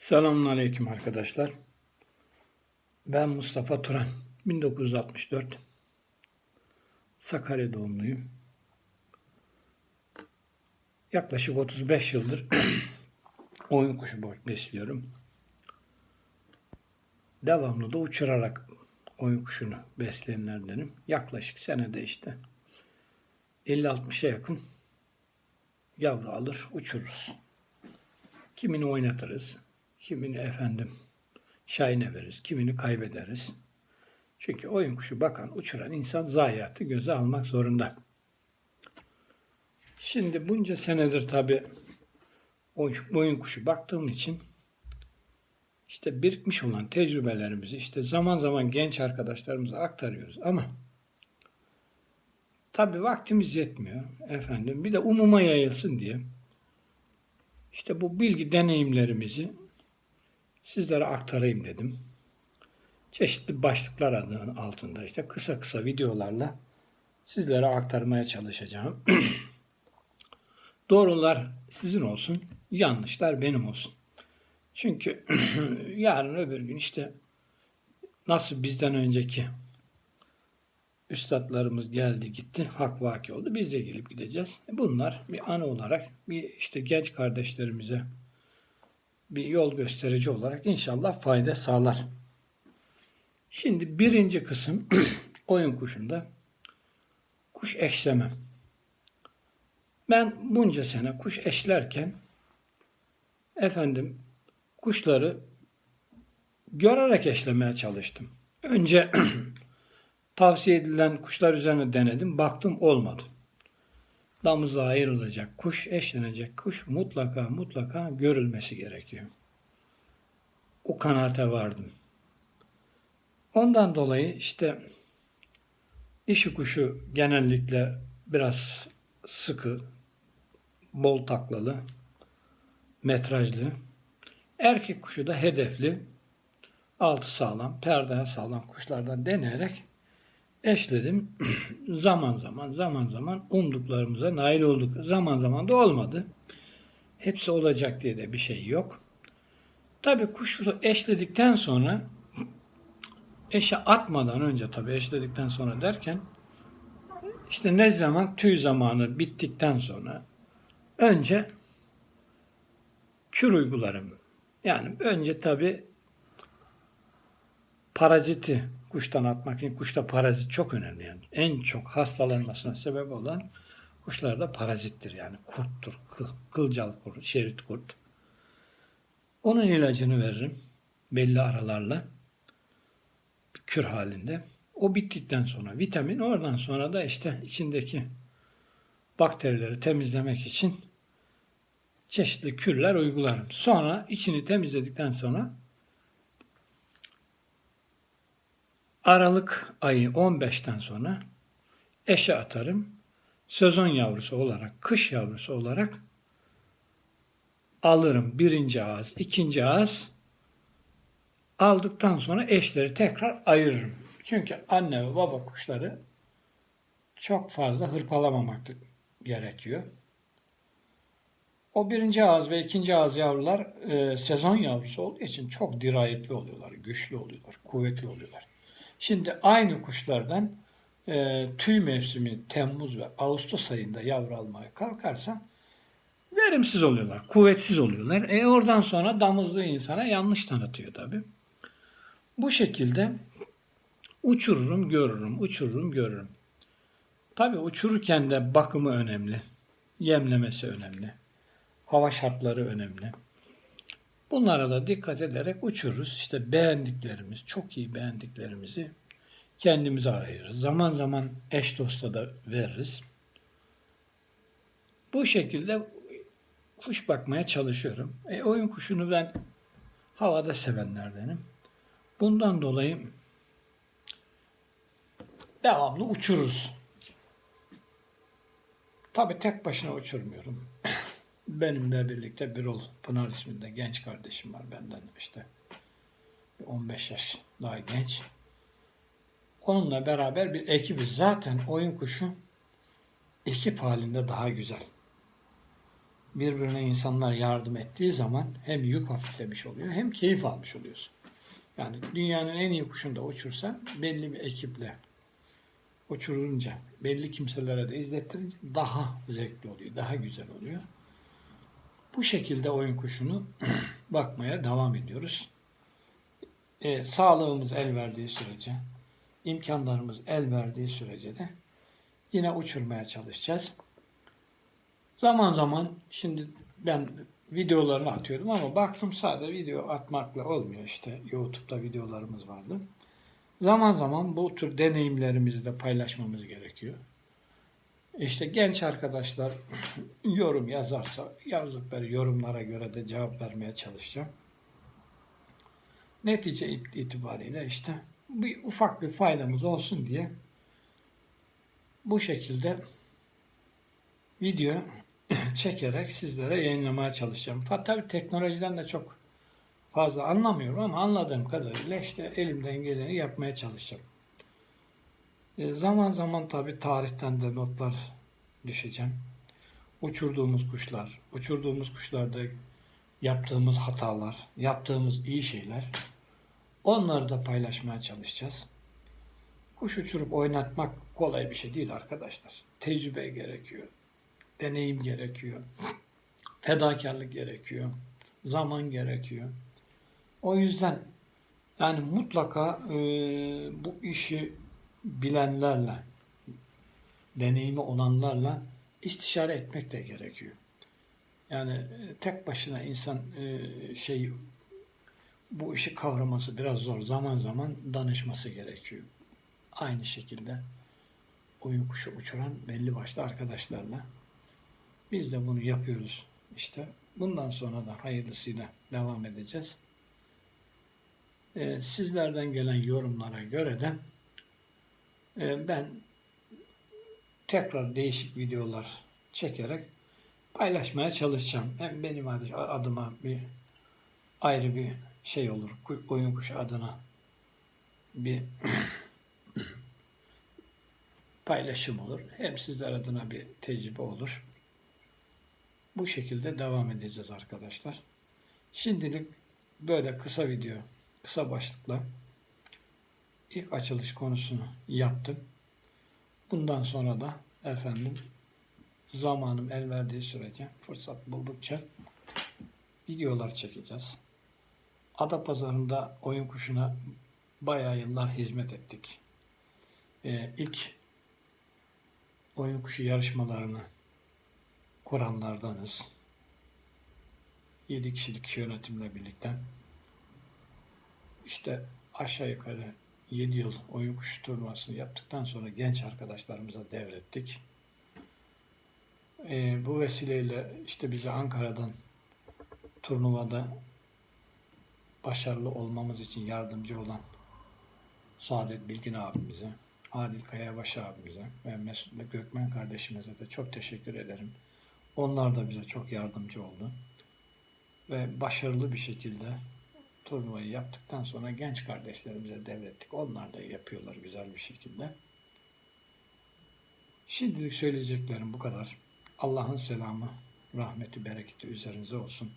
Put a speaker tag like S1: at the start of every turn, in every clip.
S1: Selamünaleyküm arkadaşlar. Ben Mustafa Turan. 1964. Sakarya doğumluyum. Yaklaşık 35 yıldır oyun kuşu besliyorum. Devamlı da uçurarak oyun kuşunu besleyenlerdenim. Yaklaşık senede işte 50-60'a yakın yavru alır uçururuz. Kimini oynatırız, kimini efendim şahine veririz, kimini kaybederiz. Çünkü oyun kuşu bakan, uçuran insan zayiatı göze almak zorunda. Şimdi bunca senedir tabi oyun kuşu baktığım için işte birikmiş olan tecrübelerimizi işte zaman zaman genç arkadaşlarımıza aktarıyoruz ama tabi vaktimiz yetmiyor efendim. Bir de umuma yayılsın diye işte bu bilgi deneyimlerimizi sizlere aktarayım dedim. Çeşitli başlıklar adının altında işte kısa kısa videolarla sizlere aktarmaya çalışacağım. Doğrular sizin olsun, yanlışlar benim olsun. Çünkü yarın öbür gün işte nasıl bizden önceki üstadlarımız geldi gitti, hak vaki oldu. Biz de gelip gideceğiz. Bunlar bir anı olarak bir işte genç kardeşlerimize bir yol gösterici olarak inşallah fayda sağlar. Şimdi birinci kısım oyun kuşunda kuş eşleme. Ben bunca sene kuş eşlerken efendim kuşları görerek eşlemeye çalıştım. Önce tavsiye edilen kuşlar üzerine denedim. Baktım olmadı. Damızla ayrılacak kuş, eşlenecek kuş mutlaka mutlaka görülmesi gerekiyor. O kanaate vardım. Ondan dolayı işte dişi kuşu genellikle biraz sıkı, bol taklalı, metrajlı. Erkek kuşu da hedefli, altı sağlam, perdeye sağlam kuşlardan deneyerek eşledim. zaman zaman zaman zaman umduklarımıza nail olduk. Zaman zaman da olmadı. Hepsi olacak diye de bir şey yok. Tabi kuşu eşledikten sonra eşe atmadan önce tabi eşledikten sonra derken işte ne zaman tüy zamanı bittikten sonra önce kür uygularım. Yani önce tabi paraziti kuştan atmak için kuşta parazit çok önemli yani. En çok hastalanmasına sebep olan kuşlarda parazittir yani kurttur, kıl, kılcal kurt, şerit kurt. Onun ilacını veririm belli aralarla kür halinde. O bittikten sonra vitamin oradan sonra da işte içindeki bakterileri temizlemek için çeşitli kürler uygularım. Sonra içini temizledikten sonra Aralık ayı 15'ten sonra eşe atarım. Sezon yavrusu olarak, kış yavrusu olarak alırım birinci ağız, ikinci ağız. Aldıktan sonra eşleri tekrar ayırırım. Çünkü anne ve baba kuşları çok fazla hırpalamamak gerekiyor. O birinci ağız ve ikinci ağız yavrular e, sezon yavrusu olduğu için çok dirayetli oluyorlar, güçlü oluyorlar, kuvvetli oluyorlar. Şimdi aynı kuşlardan e, tüy mevsimi Temmuz ve Ağustos ayında yavru almaya kalkarsan verimsiz oluyorlar, kuvvetsiz oluyorlar. E oradan sonra damızlı insana yanlış tanıtıyor tabi. Bu şekilde uçururum, görürüm, uçururum, görürüm. Tabi uçururken de bakımı önemli, yemlemesi önemli, hava şartları önemli. Bunlara da dikkat ederek uçururuz. İşte beğendiklerimiz, çok iyi beğendiklerimizi kendimize ayırırız. Zaman zaman eş dosta da veririz. Bu şekilde kuş bakmaya çalışıyorum. E, oyun kuşunu ben havada sevenlerdenim. Bundan dolayı devamlı uçururuz. Tabi tek başına uçurmuyorum. Benimle birlikte bir ol Pınar isminde genç kardeşim var benden işte 15 yaş daha genç. Onunla beraber bir ekibiz. Zaten oyun kuşu ekip halinde daha güzel. birbirine insanlar yardım ettiği zaman hem yük hafiflemiş oluyor hem keyif almış oluyorsun. Yani dünyanın en iyi kuşunu da uçursan belli bir ekiple uçurunca, belli kimselere de izlettirince daha zevkli oluyor, daha güzel oluyor. Bu şekilde oyun kuşunu bakmaya devam ediyoruz. Ee, sağlığımız el verdiği sürece, imkanlarımız el verdiği sürece de yine uçurmaya çalışacağız. Zaman zaman şimdi ben videolarını atıyordum ama baktım sadece video atmakla olmuyor işte. YouTube'da videolarımız vardı. Zaman zaman bu tür deneyimlerimizi de paylaşmamız gerekiyor. İşte genç arkadaşlar yorum yazarsa yazdıkları yorumlara göre de cevap vermeye çalışacağım. Netice it- itibariyle işte bir ufak bir faydamız olsun diye bu şekilde video çekerek sizlere yayınlamaya çalışacağım. Tabii teknolojiden de çok fazla anlamıyorum ama anladığım kadarıyla işte elimden geleni yapmaya çalışacağım. E, zaman zaman tabii tarihten de notlar düşeceğim. Uçurduğumuz kuşlar, uçurduğumuz kuşlarda yaptığımız hatalar, yaptığımız iyi şeyler onları da paylaşmaya çalışacağız. Kuş uçurup oynatmak kolay bir şey değil arkadaşlar. Tecrübe gerekiyor. Deneyim gerekiyor. Fedakarlık gerekiyor. Zaman gerekiyor. O yüzden yani mutlaka e, bu işi bilenlerle, deneyimi olanlarla istişare etmek de gerekiyor. Yani e, tek başına insan e, şey bu işi kavraması biraz zor. Zaman zaman danışması gerekiyor. Aynı şekilde oyun kuşu uçuran belli başlı arkadaşlarla biz de bunu yapıyoruz. İşte bundan sonra da hayırlısıyla devam edeceğiz. Ee, sizlerden gelen yorumlara göre de e, ben tekrar değişik videolar çekerek paylaşmaya çalışacağım. Hem benim adı- adıma bir ayrı bir şey olur. Oyun kuşu adına bir paylaşım olur. Hem sizler adına bir tecrübe olur. Bu şekilde devam edeceğiz arkadaşlar. Şimdilik böyle kısa video, kısa başlıkla ilk açılış konusunu yaptım. Bundan sonra da efendim zamanım el verdiği sürece fırsat buldukça videolar çekeceğiz. Adapazarı'nda oyun kuşuna bayağı yıllar hizmet ettik. Ee, ilk oyun kuşu yarışmalarını kuranlardanız. 7 kişilik yönetimle birlikte. İşte aşağı yukarı 7 yıl oyun turnuvasını yaptıktan sonra genç arkadaşlarımıza devrettik. Ee, bu vesileyle işte bize Ankara'dan turnuvada başarılı olmamız için yardımcı olan Saadet Bilgin abimize, Adil Kayabaş abimize ve Mesut Gökmen kardeşimize de çok teşekkür ederim. Onlar da bize çok yardımcı oldu. Ve başarılı bir şekilde turnuvayı yaptıktan sonra genç kardeşlerimize devrettik. Onlar da yapıyorlar güzel bir şekilde. Şimdilik söyleyeceklerim bu kadar. Allah'ın selamı, rahmeti, bereketi üzerinize olsun.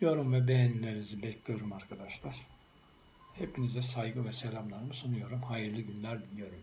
S1: Yorum ve beğenilerinizi bekliyorum arkadaşlar. Hepinize saygı ve selamlarımı sunuyorum. Hayırlı günler diliyorum.